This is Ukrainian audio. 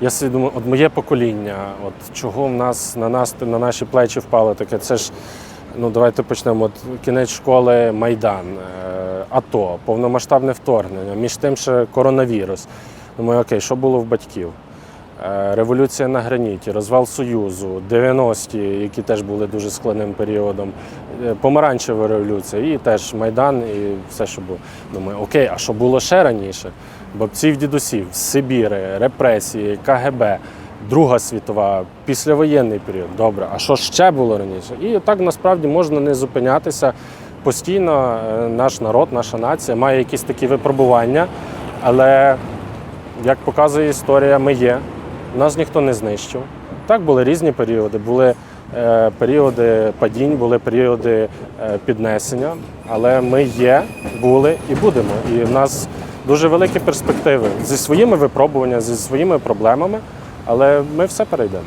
Я собі думаю, от моє покоління, от чого в нас на нас на наші плечі впало таке. Це ж ну давайте почнемо. От кінець школи, майдан, е, АТО, повномасштабне вторгнення. Між тим ще коронавірус. Думаю, окей, що було в батьків? Е, Революція на граніті, розвал Союзу, 90-ті, які теж були дуже складним періодом, е, помаранчева революція, і теж Майдан, і все, що було. Думаю, окей, а що було ще раніше? Бабців дідусів, Сибіри, репресії, КГБ, Друга світова, післявоєнний період. Добре, а що ще було раніше? І так насправді можна не зупинятися. Постійно е, наш народ, наша нація має якісь такі випробування, але як показує історія, ми є. Нас ніхто не знищив. Так були різні періоди. Були е, періоди падінь, були періоди е, піднесення, але ми є, були і будемо. І в нас дуже великі перспективи зі своїми випробуваннями, зі своїми проблемами, але ми все перейдемо.